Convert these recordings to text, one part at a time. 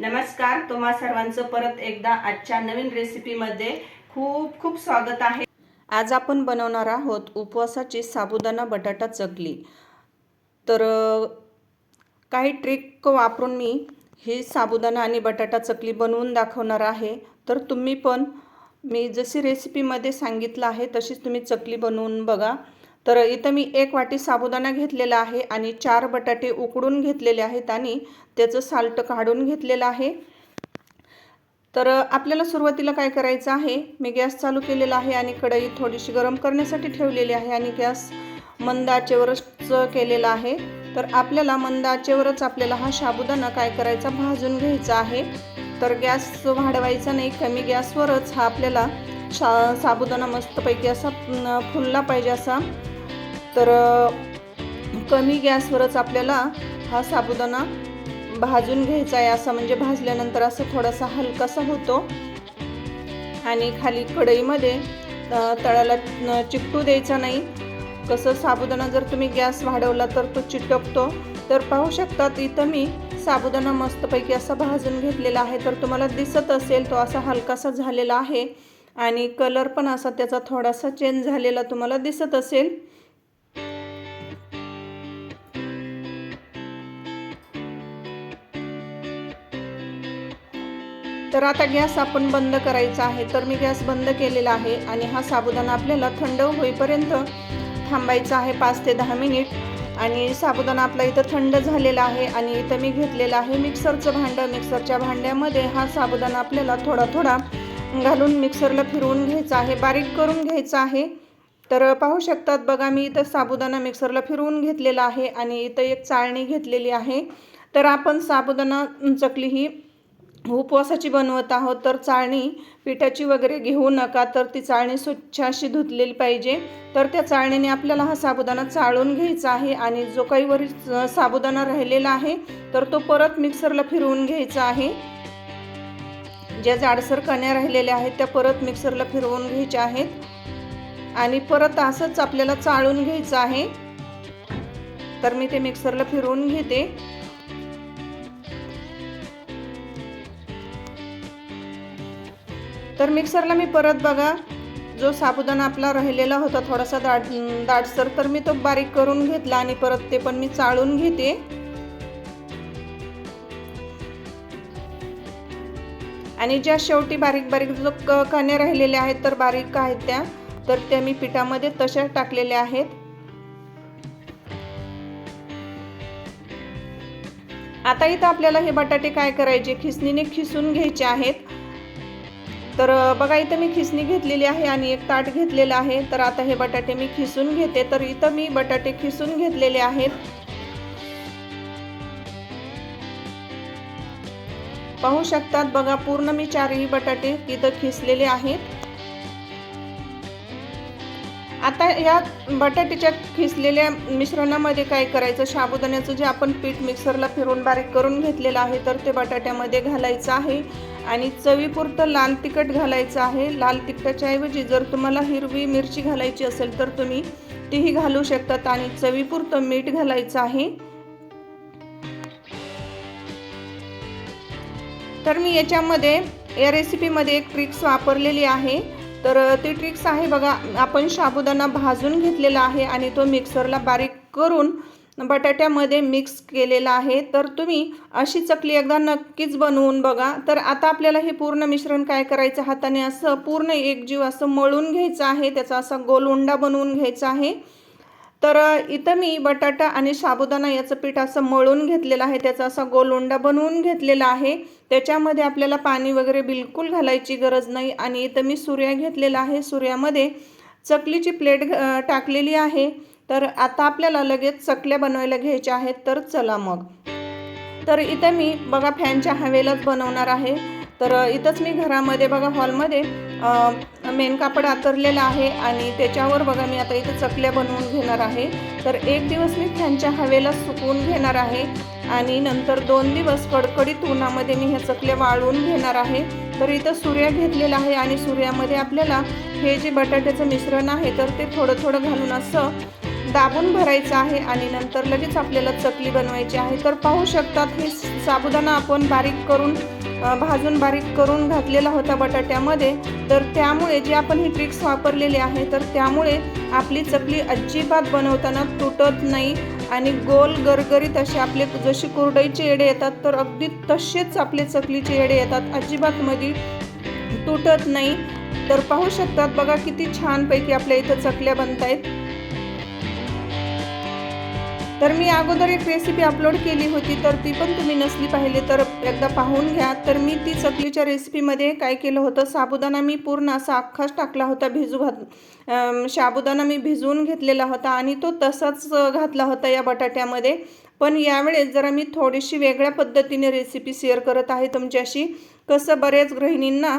नमस्कार तुम्हा सर्वांचं परत एकदा आजच्या नवीन रेसिपीमध्ये खूप खूप स्वागत आहे. आज आपण बनवणार आहोत उपवासाची साबुदाणा बटाटा चकली. तर काही ट्रिक वापरून मी ही साबुदाणा आणि बटाटा चकली बनवून दाखवणार आहे. तर तुम्ही पण मी जशी रेसिपीमध्ये सांगितलं आहे तशीच तुम्ही चकली बनवून बघा. तर इथं मी एक वाटी साबुदाणा घेतलेला आहे आणि चार बटाटे उकडून घेतलेले आहेत आणि त्याचं साल्ट काढून घेतलेलं आहे. तर आपल्याला सुरुवातीला काय करायचं आहे? मी गॅस चालू केलेला आहे आणि कढई थोडीशी गरम करण्यासाठी ठेवलेली आहे आणि गॅस मंद आचेवरच केलेला आहे. तर आपल्याला मंद आचेवरच आपल्याला हा साबुदाणा काय करायचा? भाजून घ्यायचा आहे. तर गॅस वाढवायचा नाही कमी गॅसवरच हा आपल्याला शा साबुदाणा मस्तपैकी असा फुलला पाहिजे असा तर कमी गॅसवरच आपल्याला हा साबुदाणा भाजून घ्यायचा आहे. असं म्हणजे भाजल्यानंतर असं थोडासा हलकासा होतो. आणि खाली कढईमध्ये तळाला चिकटू द्यायचा नाही. कसं साबुदाणा जर तुम्ही गॅस वाढवला तर तो चिटकतो. तर पाहू शकतात इथं मी साबुदाणा मस्तपैकी असा भाजून घेतलेला आहे. तर तुम्हाला दिसत असेल तो असा हलकासा झालेला आहे. आणि कलर पण असा त्याचा थोडासा चेंज झालेला तुम्हाला दिसत असेल. तर आता गॅस आपण बंद करायचा आहे. तर मी गॅस बंद केलेला आहे आणि हा साबुदाणा आपल्याला थंड होईपर्यंत थांबायचा आहे पाच ते दहा मिनिट. आणि साबुदाणा आपला इथं थंड झालेला आहे आणि इथं मी घेतलेलं आहे मिक्सरचं भांडं. मिक्सरच्या भांड्यामध्ये हा साबुदाणा आपल्याला थोडा थोडा घालून मिक्सरला फिरवून घ्यायचा आहे बारीक करून घ्यायचा आहे. तर पाहू शकतात बघा मी इथं साबुदाणा मिक्सरला फिरवून घेतलेला आहे आणि इथं एक चाळणी घेतलेली आहे. तर आपण साबुदाणा चकली ही उपवासाची बनवत आहोत तर चाळणी पिठाची वगैरे घेऊ नका तर ती चाळणी स्वच्छ अशी धुतलेली पाहिजे. तर त्या चाळणीने आपल्याला हा साबुदाणा चाळून घ्यायचा आहे आणि जो काही वरील साबुदाणा राहिलेला आहे तर तो परत मिक्सरला फिरवून घ्यायचा आहे. ज्या जाडसर कण्या राहिलेल्या आहेत त्या परत मिक्सरला फिरवून घ्यायच्या आहेत. आणि परत असंच आपल्याला चाळून घ्यायचं आहे. तर मी ते मिक्सरला फिरवून घेते. तर मिक्सरला मी परत बघा जो साबुदाणा आपला राहिलेला होता थोडासा दाट दाटसर तर मी तो बारीक करून घेतला आणि परत ते पण मी चाळून घेते. आणि ज्या शेवटी बारीक बारीक जो क कण्या राहिलेल्या आहेत तर बारीक आहेत त्या. तर त्या मी पिठामध्ये तशा टाकलेल्या आहेत. आता इथं आपल्याला हे बटाटे काय करायचे? खिसणीने खिसून घ्यायचे आहेत. तर बघा इथं मी खिसणी घेतलेली आहे आणि एक ताट घेतलेलं आहे. तर आता हे बटाटे मी खिसून घेते. तर इथं मी बटाटे खिसून घेतलेले आहेत. पाहू शकतात बघा पूर्ण मी चारही बटाटे इथं खिसलेले आहेत. आता या बटाट्याच्या खिसलेल्या मिश्रणामध्ये काय करायचं? साबुदाण्याचं जे आपण पीठ मिक्सरला फिरून बारीक करून घेतलेलं आहे तर ते बटाट्यामध्ये घालायचं आहे. आणि चवीपुरतं लाल तिखट घालायचं आहे. लाल तिखटाच्या ऐवजी जर तुम्हाला हिरवी मिरची घालायची असेल तर तुम्ही तीही घालू शकतात. आणि चवीपुरतं मीठ घालायचं आहे. तर मी याच्यामध्ये या रेसिपीमध्ये एक ट्रिक्स वापरलेली आहे. तर ती ट्रिक्स आहे बघा आपण साबुदाणा भाजून घेतलेला आहे आणि तो मिक्सरला बारीक करून बटाट्यामध्ये मिक्स केलेला आहे. तर तुम्ही अशी चकली एकदा नक्कीच बनवून बघा. तर आता आपल्याला हे पूर्ण मिश्रण काय करायचं? हाताने असं पूर्ण एकजीव असं मळून घ्यायचं आहे. त्याचा असा गोल उंडा बनवून घ्यायचा आहे. तर इथं मी बटाटा आणि साबुदाणा याचं पीठ असं मळून घेतलेलं आहे. त्याचा असा गोलुंडा बनवून घेतलेला आहे. त्याच्यामध्ये आपल्याला पाणी वगैरे बिलकुल घालायची गरज नाही आणि इथं मी सूर्या घेतलेला आहे. सूर्यामध्ये चकलीची प्लेट टाकलेली आहे. तर आता आपल्याला लगेच चकल्या बनवायला घ्यायच्या आहेत. तर चला मग. तर इथं मी बघा फॅनच्या हवेलाच बनवणार आहे. तर इथंच मी घरामध्ये बघा हॉलमध्ये मेन कापड आतरलेलं आहे आणि त्याच्यावर बघा मी आता इथं चकल्या बनवून घेणार आहे. तर एक दिवस मी फॅनच्या हवेला सुकवून घेणार आहे आणि नंतर दोन दिवस कडकडीत उन्हामध्ये मी ह्या चकल्या वाळवून घेणार आहे. तर इथं सूर्य घेतलेला आहे आणि सूर्यामध्ये आपल्याला हे जे बटाट्याचं मिश्रण आहे तर ते थोडं थोडं घालून असं दाबून भरायचं आहे आणि नंतर लगेच आपल्याला चकली बनवायची आहे. तर पाहू शकतात हे साबुदाणा आपण बारीक करून भाजून बारीक करून घातलेला होता बटाट्यामध्ये. तर त्यामुळे जे आपण ही ट्रिक्स वापरलेली आहे तर त्यामुळे आपली चकली अजिबात बनवताना तुटत नाही आणि गोल गरगरीत असे आपले जसे कुरडईचे येडे येतात तर अगदी तसेच आपले चकलीचे येडे येतात. अजिबात मध्ये तुटत नाही. तर पाहू शकतात बघा किती छानपैकी आपल्या इथं चकल्या बनत आहेत तर मी अगोदर एक रेसिपी अपलोड केली होती तर ती पण तुम्ही नसली पाहिली तर एकदा पाहून घ्या. तर मी ती चकलीच्या रेसिपीमध्ये काय केलं होतं साबुदाणा मी पूर्ण असा अख्खाच टाकला होता भिजू घात साबुदाणा मी भिजवून घेतलेला होता आणि तो तसाच घातला होता या बटाट्यामध्ये. पण यावेळेस जरा मी थोडीशी वेगळ्या पद्धतीने रेसिपी शेअर करत आहे तुमच्याशी. कसं बऱ्याच गृहिणींना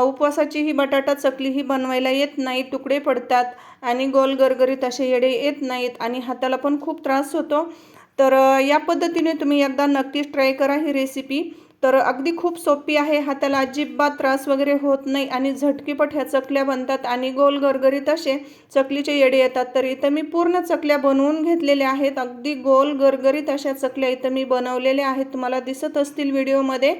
उपवासाची ही बटाटा चकली ही बनवायला येत नाही तुकडे पडतात आणि गोल गरगरीत असे येडे येत नाहीत आणि हाताला पण खूप त्रास होतो. तर या पद्धतीने तुम्ही एकदा नक्कीच ट्राय करा ही रेसिपी तर अगदी खूप सोपी आहे. हाताला अजिबात त्रास वगैरे होत नाही आणि झटकीपट ह्या चकल्या बनतात आणि गोल गरगरीत असे चकलीचे येडे येतात. तर इथं मी पूर्ण चकल्या बनवून घेतलेल्या आहेत. अगदी गोल गरगरीत अशा चकल्या इथं मी बनवलेल्या आहेत. तुम्हाला दिसत असतील व्हिडिओमध्ये.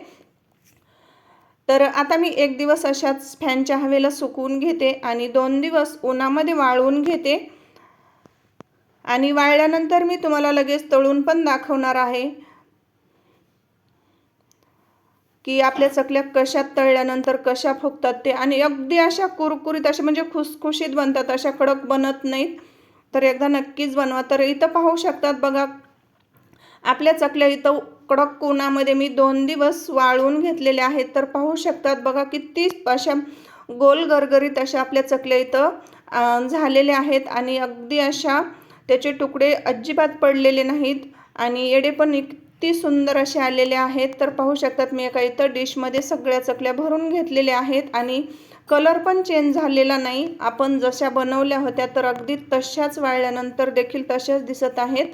तर आता मी एक दिवस अशाच फॅनच्या हवेला सुकवून घेते आणि दोन दिवस उन्हामध्ये वाळवून घेते. आणि वाळल्यानंतर मी तुम्हाला लगेच तळून पण दाखवणार आहे. की आपल्या चकल्या कशा तळल्यानंतर कशा फुगतात ते. आणि अगदी अशा कुरकुरीत अशा म्हणजे खुसखुशीत बनतात अशा कडक बनत नाहीत. तर एकदा नक्कीच बनवा. तर इथं पाहू शकतात बघा आपल्या चकल्या इथं कडक कोणामध्ये मी दोन दिवस वाळून घेतलेल्या आहेत. तर पाहू शकतात बघा किती अशा गोल गरगरीत अशा आपल्या चकल्या इथं झालेल्या आहेत. आणि अगदी अशा त्याचे तुकडे अजिबात पडलेले नाहीत. आणि येडे पण किती सुंदर असे आलेले आहेत. तर पाहू शकतात मी एका इथं डिशमध्ये सगळ्या चकल्या भरून घेतलेल्या आहेत आणि कलर पण चेंज झालेला नाही. आपण जशा बनवल्या होत्या तर अगदी तशाच वाळल्यानंतर देखील तशाच दिसत आहेत.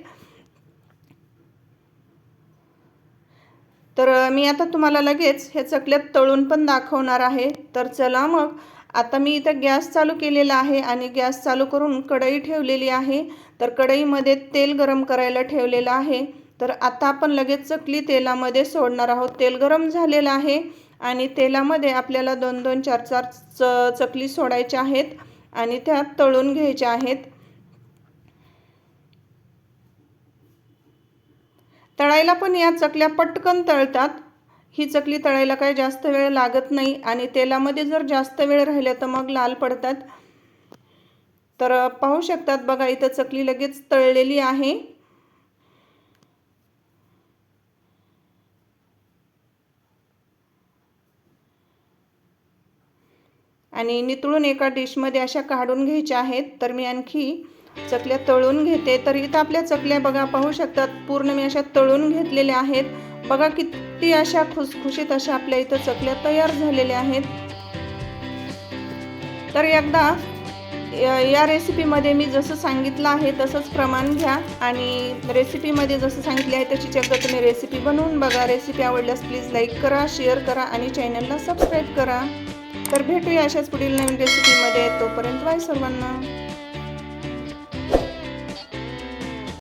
तर मी आता तुम्हाला लगेच हे चकल्यात तळून पण दाखवणार आहे. तर चला मग आता मी इथं गॅस चालू केलेला आहे आणि गॅस चालू करून कढई ठेवलेली आहे. तर कढईमध्ये तेल गरम करायला ठेवलेलं आहे. तर आता आपण लगेच चकली तेलामध्ये सोडणार आहोत. तेल गरम झालेलं आहे आणि तेलामध्ये आपल्याला दोन दोन चार चार च चकली सोडायच्या आहेत आणि त्या तळून घ्यायच्या आहेत. तळायला पण या चकल्या पटकन तळतात. ही चकली तळायला काही जास्त वेळ लागत नाही आणि तेलामध्ये जर जास्त वेळ राहिल्या तर मग लाल पडतात. तर पाहू शकतात बघा इथं चकली लगेच तळलेली आहे. आणि नितळून एका डिशमध्ये अशा काढून घ्यायच्या आहेत तर मी आणखी चकल्या तळून घेते. तर इथं आपल्या चकल्या बघा पाहू शकतात पूर्ण मी अशा तळून घेतलेल्या आहेत. बघा किती अशा खुसखुशीत अशा आपल्या इथं चकल्या तयार झालेल्या आहेत. तर एकदा या- या रेसिपीमध्ये मी जसं सांगितलं आहे तसंच प्रमाण घ्या आणि रेसिपीमध्ये जसं सांगितले आहे तशीच एकदा तुम्ही रेसिपी बनवून बघा. रेसिपी आवडल्यास प्लीज लाईक करा शेअर करा आणि चॅनलला सबस्क्राईब करा. तर भेटूया अशाच पुढील नवीन रेसिपीमध्ये तोपर्यंत बाय सर्वांना.